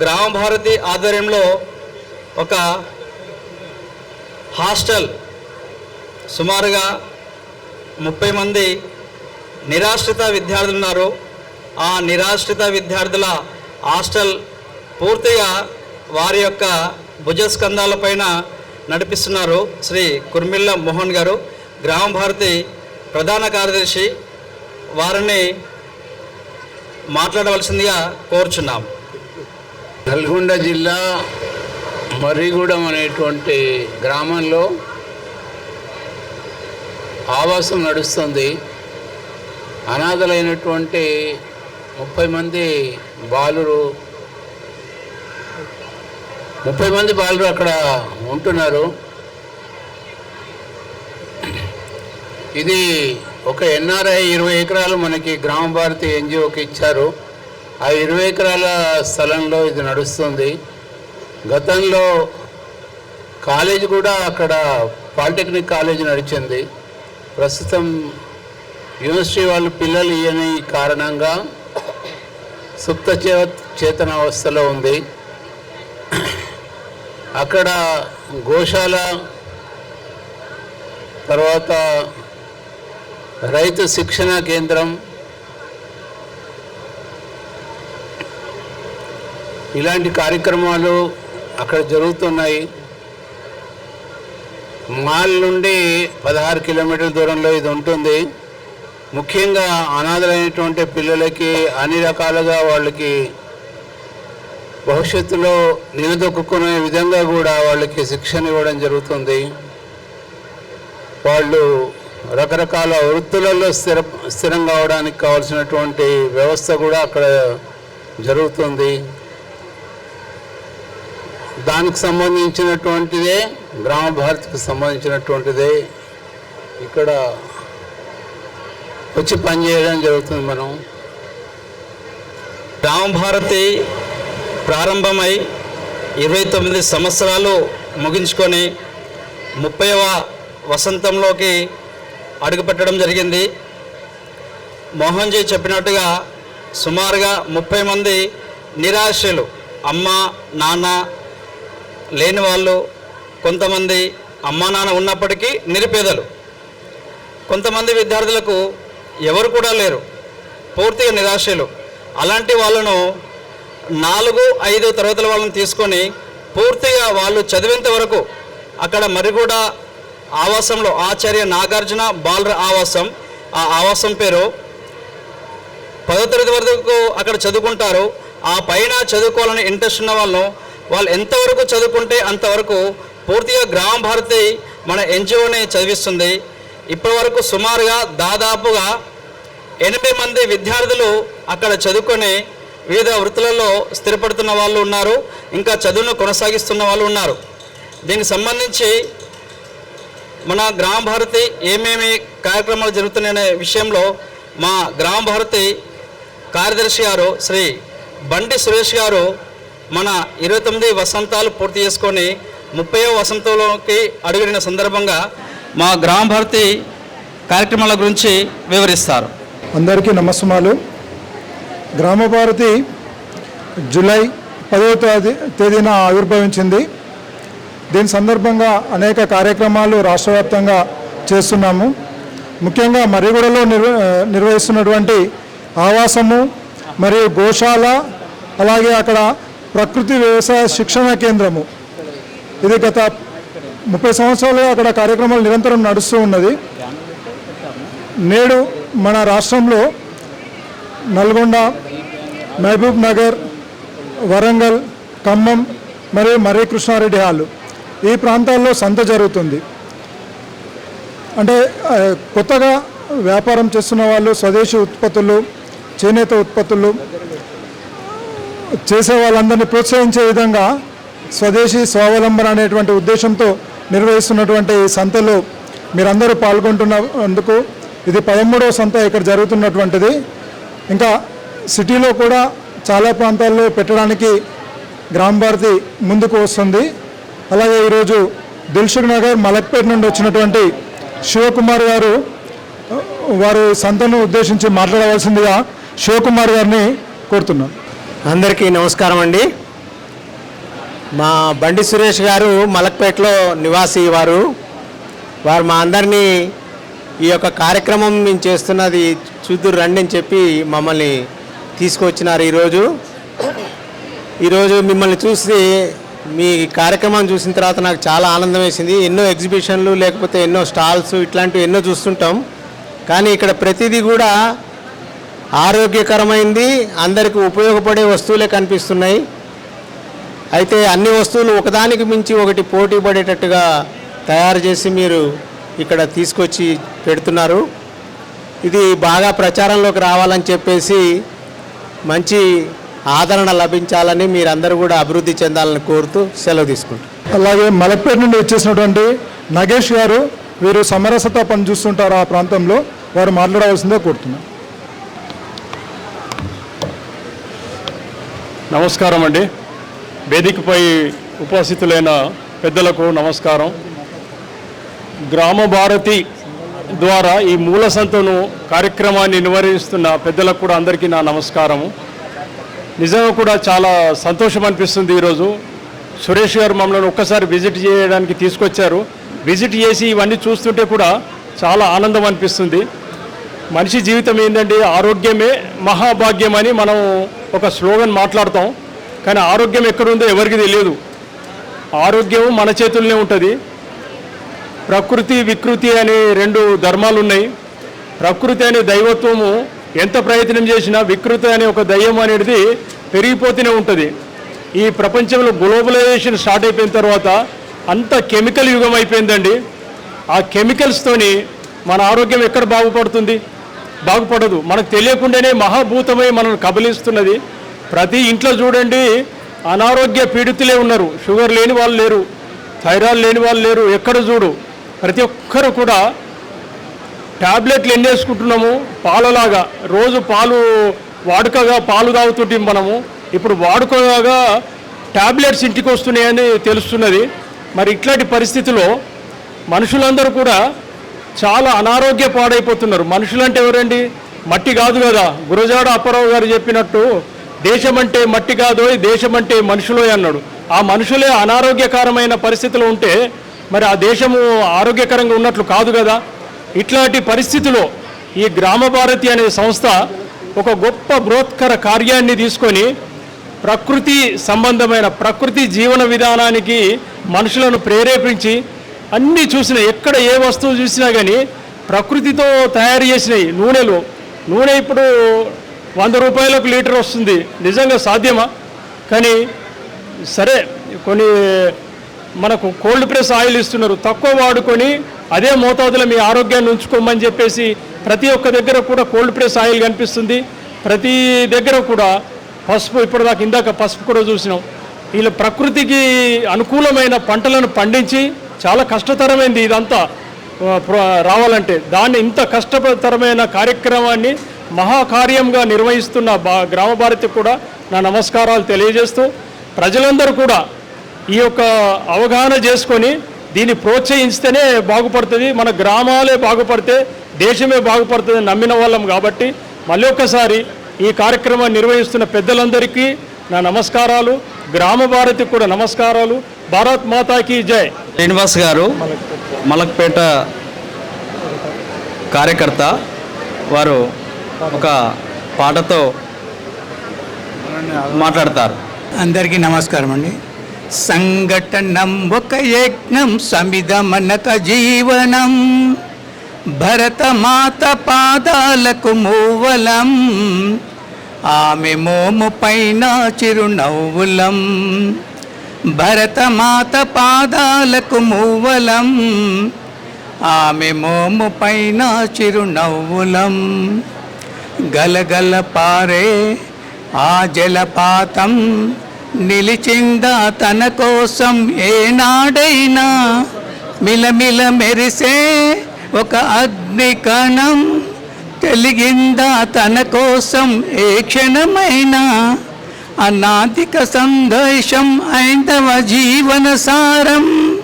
గ్రామ భారతి ఆధ్వర్యంలో ఒక హాస్టల్ సుమారుగా ముప్పై మంది నిరాశ్రిత విద్యార్థులు ఉన్నారు. ఆ నిరాశ్రిత విద్యార్థుల హాస్టల్ పూర్తిగా వారి యొక్క భుజస్కంధాలపైన నడిపిస్తున్నారు శ్రీ కుర్మిళ్ళ మోహన్ గారు. గ్రామ భారతి ప్రధాన కార్యదర్శి వారిని మాట్లాడవలసిందిగా కోరుచున్నాం. నల్గొండ జిల్లా మర్రిగూడెం అనేటువంటి గ్రామంలో ఆవాసం నడుస్తుంది. అనాథలైనటువంటి ముప్పై మంది బాలురు ముప్పై మంది బాలురు అక్కడ ఉంటున్నారు. ఇది ఒక ఎన్ఆర్ఐ ఇరవై ఎకరాలు మనకి గ్రామ భారతి ఎన్జిఓకి ఇచ్చారు. ఆ ఇరవై ఎకరాల స్థలంలో ఇది నడుస్తుంది. గతంలో కాలేజ్ కూడా అక్కడ పాలిటెక్నిక్ కాలేజ్ నడిచింది. ప్రస్తుతం యూనివర్సిటీ వాళ్ళు పిల్లలు ఇయని కారణంగా సుప్త చే చేతనావస్థలో ఉంది. అక్కడ గోశాల తర్వాత రైతు శిక్షణ కేంద్రం ఇలాంటి కార్యక్రమాలు అక్కడ జరుగుతున్నాయి. మాల్ నుండి పదహారు కిలోమీటర్ల దూరంలో ఇది ఉంటుంది. ముఖ్యంగా అనాథలైనటువంటి పిల్లలకి అన్ని రకాలుగా వాళ్ళకి భవిష్యత్తులో నిలదొక్కునే విధంగా కూడా వాళ్ళకి శిక్షణ ఇవ్వడం జరుగుతుంది. వాళ్ళు రకరకాల వృత్తులలో స్థిర స్థిరం కావడానికి కావాల్సినటువంటి వ్యవస్థ కూడా అక్కడ జరుగుతుంది. దానికి సంబంధించినటువంటిదే గ్రామ భారతికి సంబంధించినటువంటిదే ఇక్కడ వచ్చి పనిచేయడం జరుగుతుంది మనం. గ్రామ భారతి ప్రారంభమై ఇరవై తొమ్మిది సంవత్సరాలు ముగించుకొని ముప్పైవ వసంతంలోకి అడుగుపెట్టడం జరిగింది. మోహన్జీ చెప్పినట్టుగా సుమారుగా ముప్పై మంది నిరాశలు అమ్మ నాన్న లేని వాళ్ళు కొంతమంది అమ్మా నాన్న ఉన్నప్పటికీ నిరుపేదలు. కొంతమంది విద్యార్థులకు ఎవరు కూడా లేరు. పూర్తిగా నిరాశలు అలాంటి వాళ్ళను నాలుగు ఐదు తరగతుల వాళ్ళని తీసుకొని పూర్తిగా వాళ్ళు చదివేంత వరకు అక్కడ మరిగూడ ఆవాసంలో ఆచార్య నాగార్జున బాలర ఆవాసం ఆ ఆవాసం పేరు పదో తరగతి వరకు అక్కడ చదువుకుంటారు. ఆ పైన చదువుకోవాలని ఇంట్రెస్ట్ ఉన్న వాళ్ళు వాళ్ళు ఎంతవరకు చదువుకుంటే అంతవరకు పూర్తిగా గ్రామ భారతి మన ఎన్జిఓని చదివిస్తుంది. ఇప్పటి వరకు సుమారుగా దాదాపుగా ఎనభై మంది విద్యార్థులు అక్కడ చదువుకొని వివిధ వృత్తులలో స్థిరపడుతున్న వాళ్ళు ఉన్నారు. ఇంకా చదువును కొనసాగిస్తున్న వాళ్ళు ఉన్నారు. దీనికి సంబంధించి మన గ్రామ భారతి ఏమేమి కార్యక్రమాలు జరుగుతున్నాయనే విషయంలో మా గ్రామ భారతి కార్యదర్శి గారు శ్రీ బండి సురేష్ గారు మన ఇరవై తొమ్మిది వసంతాలు పూర్తి చేసుకొని ముప్పైవ వసంతంలోకి అడుగుడిన సందర్భంగా మా గ్రామ భారతి కార్యక్రమాల గురించి వివరిస్తారు. అందరికీ నమస్సుమాలు. గ్రామ భారతి జూలై పదవ తేదీ తేదీన ఆవిర్భవించింది. దీని సందర్భంగా అనేక కార్యక్రమాలు రాష్ట్రవ్యాప్తంగా చేస్తున్నాము. ముఖ్యంగా మర్రిగూడలో నిర్వ నిర్వహిస్తున్నటువంటి ఆవాసము మరియు గోశాల అలాగే అక్కడ ప్రకృతి వ్యవసాయ శిక్షణ కేంద్రము. ఇది గత ముప్పై సంవత్సరాలుగా అక్కడ కార్యక్రమాలు నిరంతరం నడుస్తూ ఉన్నది. నేడు మన రాష్ట్రంలో నల్గొండ మహబూబ్ నగర్ వరంగల్ ఖమ్మం మరియు మర్రి కృష్ణారెడ్డి హాలు ఈ ప్రాంతాల్లో సంత జరుగుతుంది. అంటే కొత్తగా వ్యాపారం చేస్తున్న వాళ్ళు స్వదేశీ ఉత్పత్తులు చేనేత ఉత్పత్తులు చేసే వాళ్ళందరినీ ప్రోత్సహించే విధంగా స్వదేశీ స్వావలంబన అనేటువంటి ఉద్దేశంతో నిర్వహిస్తున్నటువంటి ఈ సంతలో మీరందరూ పాల్గొంటున్నందుకు ఇది పదమూడవ సంత ఇక్కడ జరుగుతున్నటువంటిది. ఇంకా సిటీలో కూడా చాలా ప్రాంతాల్లో పెట్టడానికి గ్రామ భారతి ముందుకు వస్తుంది. అలాగే ఈరోజు దిల్సుఖ్ నగర్ మలక్పేట నుండి వచ్చినటువంటి శివకుమార్ గారు వారు సంతను ఉద్దేశించి మాట్లాడవలసిందిగా శివకుమార్ గారిని కోరుతున్నాను అందరికీ నమస్కారం అండి. మా బండి సురేష్ గారు మలక్పేటలో నివాసి వారు. వారు మా అందరినీ ఈ యొక్క కార్యక్రమం మేము చేస్తున్నది చూద్దురు రండి అని చెప్పి మమ్మల్ని తీసుకొచ్చినారు ఈరోజు. ఈరోజు మిమ్మల్ని చూసి మీ కార్యక్రమం చూసిన తర్వాత నాకు చాలా ఆనందం వేసింది. ఎన్నో ఎగ్జిబిషన్లు లేకపోతే ఎన్నో స్టాల్స్ ఇట్లాంటివి ఎన్నో చూస్తుంటాం. కానీ ఇక్కడ ప్రతిదీ కూడా ఆరోగ్యకరమైంది అందరికీ ఉపయోగపడే వస్తువులే కనిపిస్తున్నాయి. అయితే అన్ని వస్తువులు ఒకదానికి మించి ఒకటి పోటీ పడేటట్టుగా తయారు చేసి మీరు ఇక్కడ తీసుకొచ్చి పెడుతున్నారు. ఇది బాగా ప్రచారంలోకి రావాలని చెప్పేసి మంచి ఆదరణ లభించాలని మీరందరూ కూడా అభివృద్ధి చెందాలని కోరుతూ సెలవు తీసుకుంటారు అలాగే మలపేట నుండి వచ్చేసినటువంటి నగేష్ గారు వీరు సమరసత పని చూస్తుంటారు ఆ ప్రాంతంలో వారు మాట్లాడవలసిందే కోరుతున్నారు నమస్కారం అండి. వేదికపై ఉపస్థితులైన పెద్దలకు నమస్కారం. గ్రామ భారతి ద్వారా ఈ మూల సంతను కార్యక్రమాన్ని నిర్వహిస్తున్న పెద్దలకు కూడా అందరికీ నా నమస్కారము నిజంగా కూడా చాలా సంతోషం అనిపిస్తుంది ఈరోజు. సురేష్ గారు మమ్మల్ని ఒక్కసారి విజిట్ చేయడానికి తీసుకొచ్చారు. విజిట్ చేసి ఇవన్నీ చూస్తుంటే కూడా చాలా ఆనందం అనిపిస్తుంది. మనిషి జీవితం ఏంటంటే ఆరోగ్యమే మహాభాగ్యం అని మనం ఒక స్లోగన్ మాట్లాడతాం. కానీ ఆరోగ్యం ఎక్కడుందో ఎవరికి తెలియదు. ఆరోగ్యం మన చేతుల్లోనే ఉంటుంది. ప్రకృతి వికృతి అనే రెండు ధర్మాలు ఉన్నాయి ప్రకృతి అనే దైవత్వము ఎంత ప్రయత్నం చేసినా వికృతి అనే ఒక దయ్యం అనేది పెరిగిపోతూనే ఉంటుంది. ఈ ప్రపంచంలో గ్లోబలైజేషన్ స్టార్ట్ అయిపోయిన తర్వాత అంత కెమికల్ యుగం అయిపోయిందండి. ఆ కెమికల్స్తోని మన ఆరోగ్యం ఎక్కడ బాగుపడుతుంది? బాగుపడదు. మనకు తెలియకుండానే మహాభూతమై మనల్ని కబలిస్తున్నది. ప్రతి ఇంట్లో చూడండి అనారోగ్య పీడితులే ఉన్నారు. షుగర్ లేని వాళ్ళు లేరు. థైరాయిడ్ లేని వాళ్ళు లేరు. ఎక్కడ చూడు. ప్రతి ఒక్కరు కూడా ట్యాబ్లెట్లు ఎన్ని వేసుకుంటున్నాము పాలలాగా. రోజు పాలు వాడుకగా పాలు తాగుతుంటే మనము. ఇప్పుడు వాడుకగా ట్యాబ్లెట్స్ ఇంటికి వస్తున్నాయని తెలుస్తున్నది. మరి ఇట్లాంటి పరిస్థితిలో మనుషులందరూ కూడా చాలా అనారోగ్య పాడైపోతున్నారు. మనుషులంటే ఎవరండి? మట్టి కాదు కదా. గురజాడ అప్పారావు గారు చెప్పినట్టు దేశం అంటే మట్టి కాదు దేశం అంటే మనుషులే అన్నాడు. ఆ మనుషులే అనారోగ్యకరమైన పరిస్థితిలో ఉంటే మరి ఆ దేశము ఆరోగ్యకరంగా ఉన్నట్లు కాదు కదా. ఇట్లాంటి పరిస్థితిలో ఈ గ్రామ భారతి అనే సంస్థ ఒక గొప్ప బృహత్కర కార్యాన్ని తీసుకొని ప్రకృతి సంబంధమైన ప్రకృతి జీవన విధానానికి మనుషులను ప్రేరేపించి అన్నీ చూసిన ఎక్కడ ఏ వస్తువు చూసినా కానీ ప్రకృతితో తయారు చేసినవి నూనెలు. నూనె ఇప్పుడు వంద రూపాయలకు లీటర్ వస్తుంది. నిజంగా సాధ్యమా? కానీ సరే కొన్ని మనకు కోల్డ్ ప్రెస్ ఆయిల్ ఇస్తున్నారు. తక్కువ వాడుకొని అదే మోతాదులో మీ ఆరోగ్యాన్ని ఉంచుకోమని చెప్పేసి ప్రతి ఒక్క దగ్గర కూడా కోల్డ్ ప్రెస్ ఆయిల్ కనిపిస్తుంది. ప్రతి దగ్గర కూడా పసుపు ఇప్పటిదాకా ఇందాక పసుపు కూడా చూసినాం. వీళ్ళు ప్రకృతికి అనుకూలమైన పంటలను పండించి చాలా కష్టతరమైంది ఇదంతా. రావాలంటే దాన్ని ఇంత కష్టతరమైన కార్యక్రమాన్ని మహాకార్యంగా నిర్వహిస్తున్న బా గ్రామ భారతి కూడా నా నమస్కారాలు తెలియజేస్తూ ప్రజలందరూ కూడా ఈ యొక్క అవగాహన చేసుకొని దీన్ని ప్రోత్సహిస్తేనే బాగుపడుతుంది. మన గ్రామాలే బాగుపడితే దేశమే బాగుపడుతుంది నమ్మిన వాళ్ళం కాబట్టి మళ్ళీ ఒక్కసారి ఈ కార్యక్రమాన్ని నిర్వహిస్తున్న పెద్దలందరికీ నా నమస్కారాలు. గ్రామ భారతికి కూడా నమస్కారాలు. భారత్ మాతాకి జై. శ్రీనివాస్ గారు మలక్పేట కార్యకర్త. వారు ఒక పాటతో మాట్లాడతారు. అందరికీ నమస్కారం అండి. సంఘటనం ఒక యజ్ఞం సమిధమనక జీవనం. భరతమాత పాదాలకు మూవలం. ఆమె మోము పైన చిరునవ్వులం. భరతమాత పాదాలకు మువ్వలం ఆమె మోము పైన చిరునవ్వులం. గలగల పారే ఆ జలపాతం నిలిచిందా తన కోసం ఏనాడైనా. మిలమిల మెరిసే ఒక అగ్ని కణం తెలిగిందా తన కోసం ఏ క్షణమైనా. అనాదిక సందేశం ఐందవ జీవన సారం.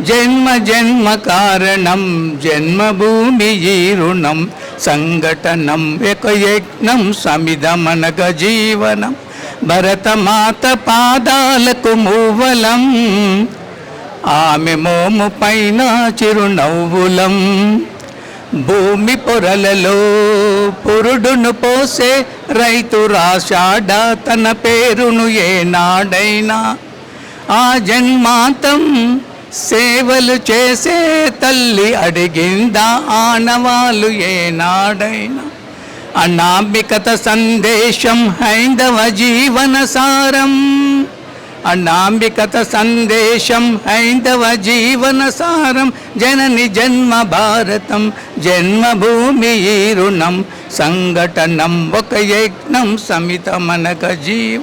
జన్మ జన్మ కారణం జన్మభూమి ఈ రుణం సంఘటనం ఒక యజ్ఞం సమిధమనగ జీవనం. భరతమాత పాదాలకు మూవలం ఆమె మోము పైన చిరునవ్వులం. భూమి పొరలలో పురుడును పోసే రైతు రాశాడ తన పేరును ఏనాడైనా. ఆ జన్మాంతం సేవలు చేసే తల్లి అడిగిందా ఆనవాలు ఏనాడైనా. అనామికత సందేశం హైందవ జీవన సారం. అన్నాంబికత సందేశం హైందవ జీవన సారం జనని జన్మ భారతం జన్మభూమి రుణం సంఘటనం ఒక యజ్ఞం సమిత మనక జీవ.